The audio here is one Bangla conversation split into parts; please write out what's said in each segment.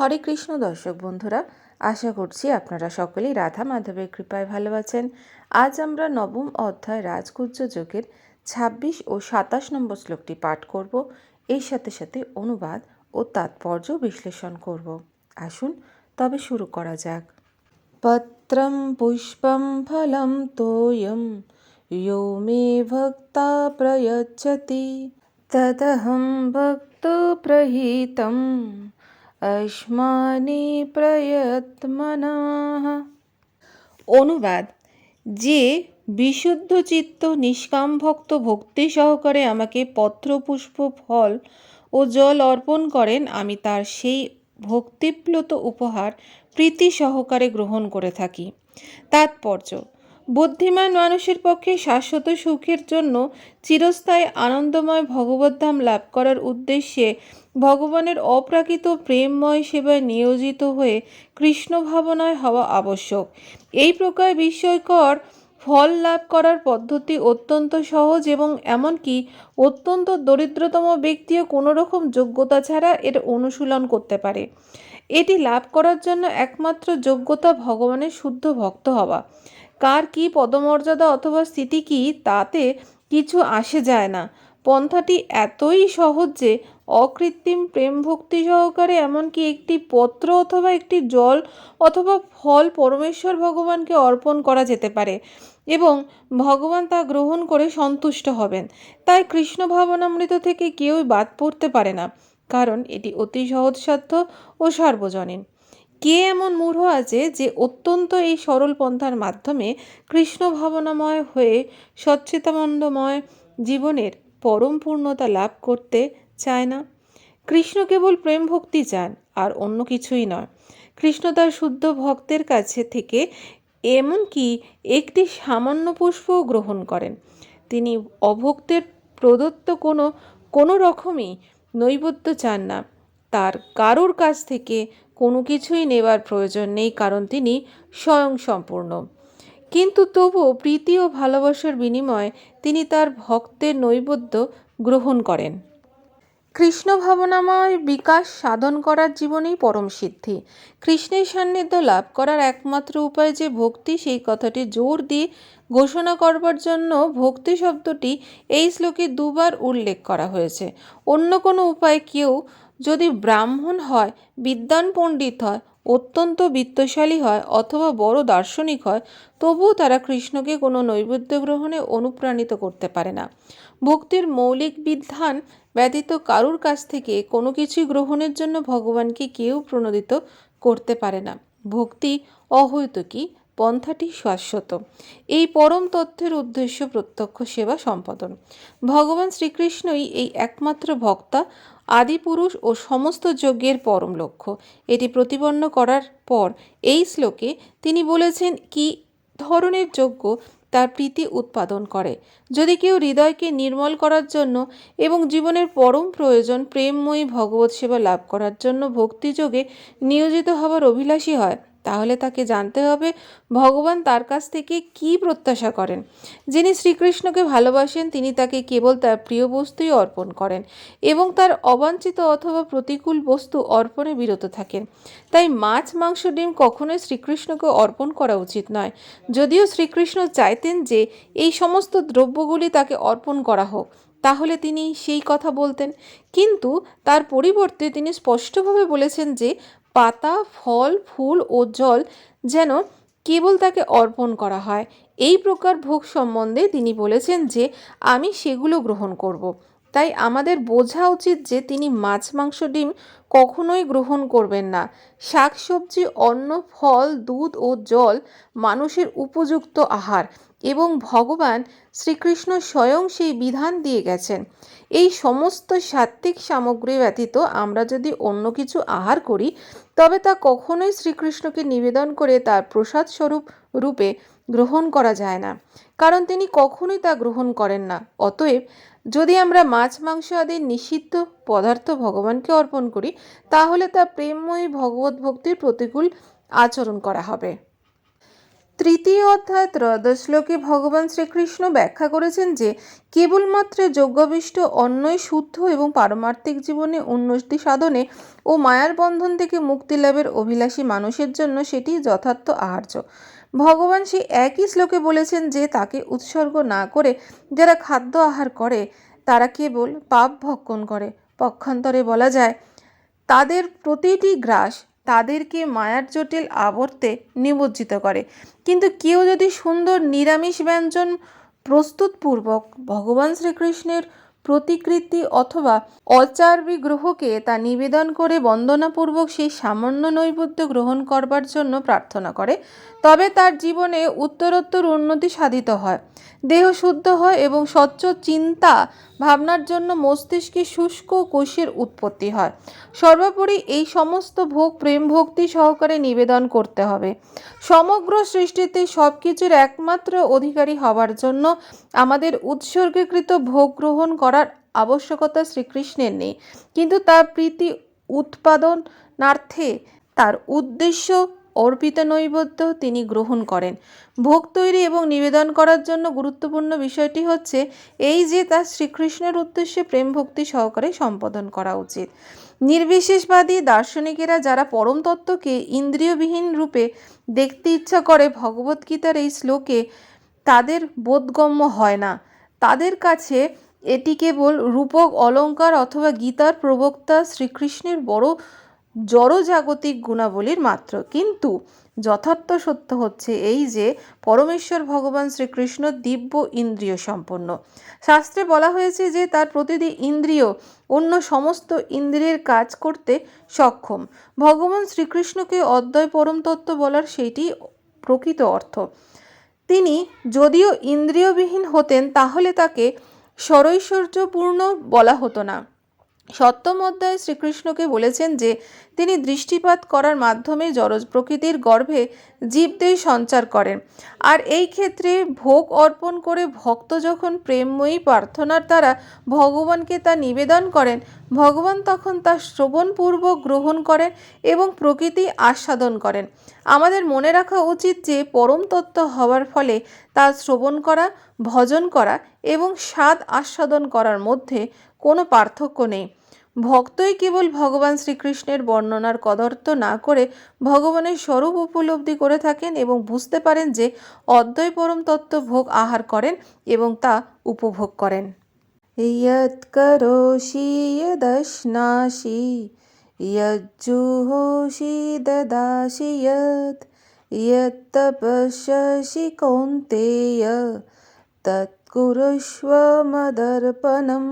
হরে কৃষ্ণ দর্শক বন্ধুরা আশা করছি আপনারা সকলেই রাধা মাধবের কৃপায় ভালো আছেন আজ আমরা নবম অধ্যায় রাজগুজ্জ যোগের ছাব্বিশ ও সাতাশ নম্বর শ্লোকটি পাঠ করব এর সাথে সাথে অনুবাদ ও তাৎপর্য বিশ্লেষণ করব আসুন তবে শুরু করা যাক পত্রম পুষ্পম ফলম তোয়ম यो मे भक्ता प्रयच्छति तदहं भक्तप्रहीतम् অশ্মানি প্রয়ত্মনাহ অনুবাদ, যে বিশুদ্ধ চিত্ত নিষ্কাম ভক্ত ভক্তি সহকারে আমাকে পত্র পুষ্প ফল ও জল অর্পণ করেন, আমি তার সেই ভক্তিপ্লুত উপহার প্রীতি সহকারে গ্রহণ করে থাকি। তাৎপর্য বুদ্ধিমান মানুষের পক্ষে শাশ্বত সুখের জন্য চিরস্থায়ী আনন্দময় ভগবদ্ধাম লাভ করার উদ্দেশ্যে ভগবানের অপ্রাকৃত প্রেমময় সেবায় নিয়োজিত হয়ে কৃষ্ণ ভাবনায় হওয়া আবশ্যক। এই প্রকার বিস্ময়কর ফল লাভ করার পদ্ধতি অত্যন্ত সহজ এবং এমনকি অত্যন্ত দরিদ্রতম ব্যক্তিও কোনো রকম যোগ্যতা ছাড়া এর অনুশীলন করতে পারে। এটি লাভ করার জন্য একমাত্র যোগ্যতা ভগবানের শুদ্ধ ভক্ত হওয়া। কার কি পদমর্যাদা অথবা স্থিতি কি তাতে কিছু আসে যায় না। পন্থাটি এতই সহজ যে অকৃত্রিম প্রেম ভক্তি সহকারে এমনকি একটি পত্র অথবা একটি জল অথবা ফল পরমেশ্বর ভগবানকে অর্পণ করা যেতে পারে এবং ভগবান তা গ্রহণ করে সন্তুষ্ট হবেন। তাই কৃষ্ণ ভাবনামৃত থেকে কেউই বাদ পড়তে পারে না, কারণ এটি অতি সহজসাধ্য ও সার্বজনীন। কে এমন মূঢ় আছে যে অত্যন্ত এই সরল পন্থার মাধ্যমে কৃষ্ণ ভাবনাময় হয়ে সচ্চিতানন্দময় জীবনের পরম পূর্ণতা লাভ করতে চায় না? কৃষ্ণ কেবল প্রেম ভক্তি চান, আর অন্য কিছুই নয়। কৃষ্ণ তার শুদ্ধ ভক্তের কাছে থেকে এমনকি একটি সামান্য পুষ্পও গ্রহণ করেন। তিনি অভক্তের প্রদত্ত কোনো কোনো রকমই নৈবেদ্য চান না। তার কারোর কাছ থেকে কোনো কিছুই নেবার প্রয়োজন নেই, কারণ তিনি স্বয়ং সম্পূর্ণ। কিন্তু তবুও প্রীতি ও ভালোবাসার বিনিময়ে তিনি তার ভক্তের নৈবেদ্য গ্রহণ করেন। কৃষ্ণ ভাবনাময় বিকাশ সাধন করার জীবনেই পরম সিদ্ধি। কৃষ্ণের সান্নিধ্য লাভ করার একমাত্র উপায় যে ভক্তি, সেই কথাটি জোর দিয়ে ঘোষণা করবার জন্য ভক্তি শব্দটি এই শ্লোকে দুবার উল্লেখ করা হয়েছে। অন্য কোনো উপায় কেউ যদি ব্রাহ্মণ হয়, বিদ্বান পণ্ডিত হয়, অত্যন্ত বিত্তশালী হয় অথবা বড় দার্শনিক হয়, তবুও তারা কৃষ্ণকে কোনো নৈবেদ্য গ্রহণে অনুপ্রাণিত করতে পারে না। ভক্তির মৌলিক বিধান ব্যতীত কারুর কাছ থেকে কোনো কিছুই গ্রহণের জন্য ভগবানকে কেউ প্রণোদিত করতে পারে না। ভক্তি অহৈতুকী পন্থাটি শাশ্বত। এই পরম তথ্যের উদ্দেশ্য প্রত্যক্ষ সেবা সম্পাদন। ভগবান শ্রীকৃষ্ণই এই একমাত্র ভক্তা আদিপুরুষ ও সমস্ত যজ্ঞের পরম লক্ষ্য। এটি প্রতিপন্ন করার পর এই শ্লোকে তিনি বলেছেন, কি ধরনের যজ্ঞ তার প্রীতি উৎপাদন করে? যদি কেউ হৃদয়কে নির্মল করার জন্য এবং জীবনের পরম প্রয়োজন প্রেমময়ী ভগবত সেবা লাভ করার জন্য ভক্তিযোগে নিয়োজিত হবার অভিলাষী হয় তাহলে তাকে জানতে হবে ভগবান তার কাছ থেকে কি প্রত্যাশা করেন। যিনি শ্রীকৃষ্ণকে ভালোবাসেন, তিনি তাকে কেবল তার প্রিয় বস্তুই অর্পণ করেন এবং তার অবাঞ্ছিত অথবা প্রতিকূল বস্তু অর্পণে বিরত থাকেন। তাই মাছ, মাংস, ডিম কখনোই শ্রীকৃষ্ণকে অর্পণ করা উচিত নয়। যদিও শ্রীকৃষ্ণ চাইতেন যে এই সমস্ত দ্রব্যগুলি তাকে অর্পণ করা হোক, তাহলে তিনি সেই কথা বলতেন। কিন্তু তার পরিবর্তে তিনি স্পষ্টভাবে বলেছেন যে পাতা, ফল, ফুল ও জল যেন কেবল তাকে অর্পণ করা হয়। এই প্রকার ভোগ সম্বন্ধে তিনি বলেছেন যে, আমি সেগুলো গ্রহণ করব। তাই আমাদের বোঝা উচিত যে, তিনি মাছ, মাংস, ডিম কখনোই গ্রহণ করবেন না। শাকসবজি অন্ন, ফল, দুধ ও জল মানুষের উপযুক্ত আহার। এবং ভগবান শ্রীকৃষ্ণ স্বয়ং সেই বিধান দিয়ে গেছেন। এই সমস্ত সাত্ত্বিক সামগ্রী ব্যতীত আমরা যদি অন্য কিছু আহার করি, তবে তা কখনোই শ্রীকৃষ্ণকে নিবেদন করে তার প্রসাদ স্বরূপ রূপে গ্রহণ করা যায় না, কারণ তিনি কখনোই তা গ্রহণ করেন না। অতএব যদি আমরা মাছ, মাংস আদি নিষিদ্ধ পদার্থ ভগবানকে অর্পণ করি, তাহলে তা প্রেমময়ী ভগবত ভক্তির প্রতিকূল আচরণ করা হবে। তৃতীয় অধ্যায় ত্রয়োদশ শ্লোকে ভগবান শ্রীকৃষ্ণ ব্যাখ্যা করেছেন যে, কেবলমাত্র যজ্ঞবিষ্ট, অন্যই শুদ্ধ এবং পারমার্থিক জীবনে উন্নতি সাধনে ও মায়ার বন্ধন থেকে মুক্তি লাভের অভিলাষী মানুষের জন্য সেটি যথার্থ আহার্য। ভগবান সেই একই শ্লোকে বলেছেন যে, তাকে উৎসর্গ না করে যারা খাদ্য আহার করে, তারা কেবল পাপ ভক্ষণ করে। পক্ষান্তরে বলা যায়, তাদের প্রতিটি গ্রাস তাদেরকে মায়ার জটিল আবর্তে নিমজ্জিত করে। কিন্তু কেউ যদি সুন্দর, নিরামিষ ব্যঞ্জন প্রস্তুতপূর্বক ভগবান শ্রীকৃষ্ণের প্রতিকৃতি অথবা অচার্বী গ্রহকে তা নিবেদন করে বন্দনাপূর্বক সেই সামান্য নৈবেদ্য গ্রহণ করবার জন্য প্রার্থনা করে, তবে তার জীবনে উত্তরোত্তর উন্নতি সাধিত হয়। দেহ শুদ্ধ হয় এবং স্বচ্ছ চিন্তা ভাবনার জন্য মস্তিষ্কে শুষ্ক কোষের উৎপত্তি হয়। সর্বোপরি এই সমস্ত ভোগ প্রেম ভক্তি সহকারে নিবেদন করতে হবে। সমগ্র সৃষ্টিতে সব কিছুর একমাত্র অধিকারী হওয়ার জন্য আমাদের উৎসর্গীকৃত ভোগ গ্রহণ করার আবশ্যকতা শ্রীকৃষ্ণের নেই। কিন্তু তার প্রীতি উৎপাদনার্থে তার উদ্দেশ্য অর্পিত নৈবেদ্য তিনি গ্রহণ করেন। ভোগ তৈরি এবং নিবেদন করার জন্য গুরুত্বপূর্ণ বিষয়টি হচ্ছে এই যে তার শ্রীকৃষ্ণের উদ্দেশ্যে প্রেম ভক্তি সহকারে সম্পাদন করা উচিত। নির্বিশেষবাদী দার্শনিকেরা যারা পরম তত্ত্বকে ইন্দ্রিয়বিহীন রূপে দেখতে ইচ্ছা করে ভগবদ্গীতার এই শ্লোকে তাদের বোধগম্য হয় না। তাদের কাছে এটি কেবল রূপক অলঙ্কার অথবা গীতার প্রবক্তা শ্রীকৃষ্ণের বড় জড়জাগতিক গুণাবলীর মাত্র। কিন্তু যথার্থ সত্য হচ্ছে এই যে, পরমেশ্বর ভগবান শ্রীকৃষ্ণ দিব্য ইন্দ্রিয় সম্পন্ন। শাস্ত্রে বলা হয়েছে যে, তার প্রতিটি ইন্দ্রিয় অন্য সমস্ত ইন্দ্রিয়ের কাজ করতে সক্ষম। ভগবান শ্রীকৃষ্ণকে অদ্বয় পরম তত্ত্ব বলার সেইটি প্রকৃত অর্থ। তিনি যদিও ইন্দ্রিয়বিহীন হতেন, তাহলে তাকে সরৈশ্বর্যপূর্ণ বলা হতো না। সপ্তম অধ্যায়ে শ্রীকৃষ্ণকে বলেছেন যে, তিনি দৃষ্টিপাত করার মাধ্যমে জড়জ প্রকৃতির গর্ভে জীবদের সঞ্চার করেন। আর এই ক্ষেত্রে ভোগ অর্পণ করে ভক্ত যখন প্রেমময়ী প্রার্থনার দ্বারা ভগবানকে তা নিবেদন করেন, ভগবান তখন তা শ্রবণপূর্বক গ্রহণ করেন এবং প্রকৃতি আস্বাদন করেন। আমাদের মনে রাখা উচিত যে, পরম তত্ত্ব হওয়ার ফলে তা শ্রবণ করা ভজন করা এবং স্বাদ আস্বাদন করার মধ্যে কোনো পার্থক্য নেই। ভক্তই কেবল ভগবান শ্রীকৃষ্ণের বর্ণনার কদর্থ না করে ভগবানের স্বরূপ উপলব্ধি করে থাকেন এবং বুঝতে পারেন যে অদ্বয় পরম তত্ত্ব ভোগ আহার করেন এবং তা উপভোগ করেন। ইয়ৎকরোষি ইয়দশ্নাশি ইয়জ্জুহোষি দদাসি, ইয়ৎ ইয়ত্তপস্যসি কৌন্তেয়। তৎকুরস্ব মদর্পণম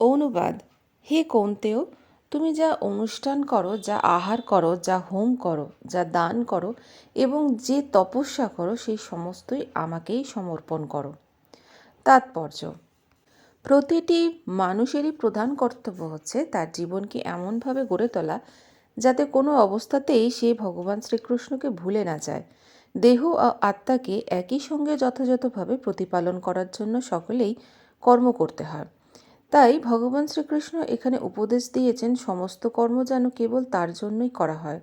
অনুবাদ, হে কৌন্তেয়, তুমি যা অনুষ্ঠান করো, যা আহার করো, যা হোম করো, যা দান করো, এবং যে তপস্যা করো, সেই সমস্তই আমাকেই সমর্পণ করো। তাৎপর্য, প্রতিটি মানুষেরই প্রধান কর্তব্য হচ্ছে তার জীবনকে এমনভাবে গড়ে তোলা, যাতে কোনো অবস্থাতেই সে ভগবান শ্রীকৃষ্ণকে ভুলে না যায়। দেহ ও আত্মাকে একই সঙ্গে যথাযথভাবে প্রতিপালন করার জন্য সকলেই কর্ম করতে হয়। তাই ভগবান শ্রীকৃষ্ণ এখানে উপদেশ দিয়েছেন, সমস্ত কর্ম যেন কেবল তার জন্যই করা হয়।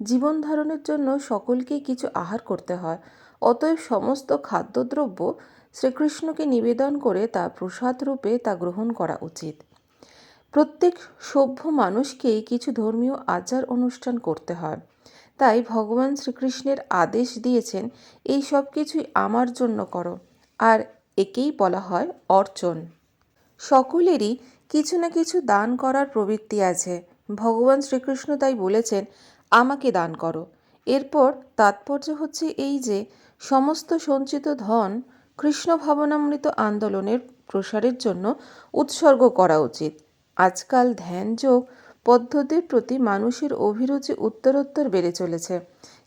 জীবন ধারণের জন্য সকলকেই কিছু আহার করতে হয়। অতএব সমস্ত খাদ্যদ্রব্য শ্রীকৃষ্ণকে নিবেদন করে তা প্রসাদ রূপে তা গ্রহণ করা উচিত। প্রত্যেক সভ্য মানুষকেই কিছু ধর্মীয় আচার অনুষ্ঠান করতে হয়। তাই ভগবান শ্রীকৃষ্ণের আদেশ দিয়েছেন, এই সব কিছুই আমার জন্য করো। আর একেই বলা হয় অর্চন। সকলেরই কিছু না কিছু দান করার প্রবৃত্তি আছে। ভগবান শ্রীকৃষ্ণ তাই বলেছেন, আমাকে দান করো। এরপর তাৎপর্য হচ্ছে এই যে, সমস্ত সঞ্চিত ধন কৃষ্ণ ভাবনামৃত আন্দোলনের প্রসারের জন্য উৎসর্গ করা উচিত। আজকাল ধ্যানযোগ পদ্ধতির প্রতি মানুষের অভিরুচি উত্তরোত্তর বেড়ে চলেছে।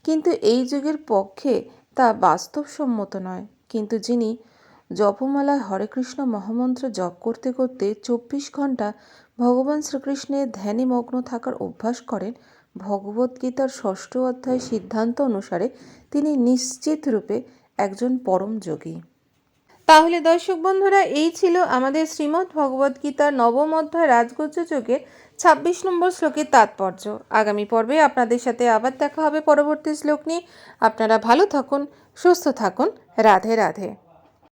কিন্তু এই যুগের পক্ষে তা বাস্তবসম্মত নয়। কিন্তু যিনি জপমালায় হরে কৃষ্ণ মহামন্ত্র জপ করতে করতে চব্বিশ ঘণ্টা ভগবান শ্রীকৃষ্ণের ধ্যানে মগ্ন থাকার অভ্যাস করেন ভগবদ্গীতার ষষ্ঠ অধ্যায় সিদ্ধান্ত অনুসারে তিনি নিশ্চিত রূপে একজন পরম যোগী। তাহলে দর্শক বন্ধুরা, এই ছিল আমাদের শ্রীমদ্ ভগবদ্গীতার নবম অধ্যায় রাজগুজ্জ যোগের ছাব্বিশ নম্বর শ্লোকের তাৎপর্য। আগামী পর্বে আপনাদের সাথে আবার দেখা হবে পরবর্তী শ্লোক নিয়ে। আপনারা ভালো থাকুন, সুস্থ থাকুন। রাধে রাধে।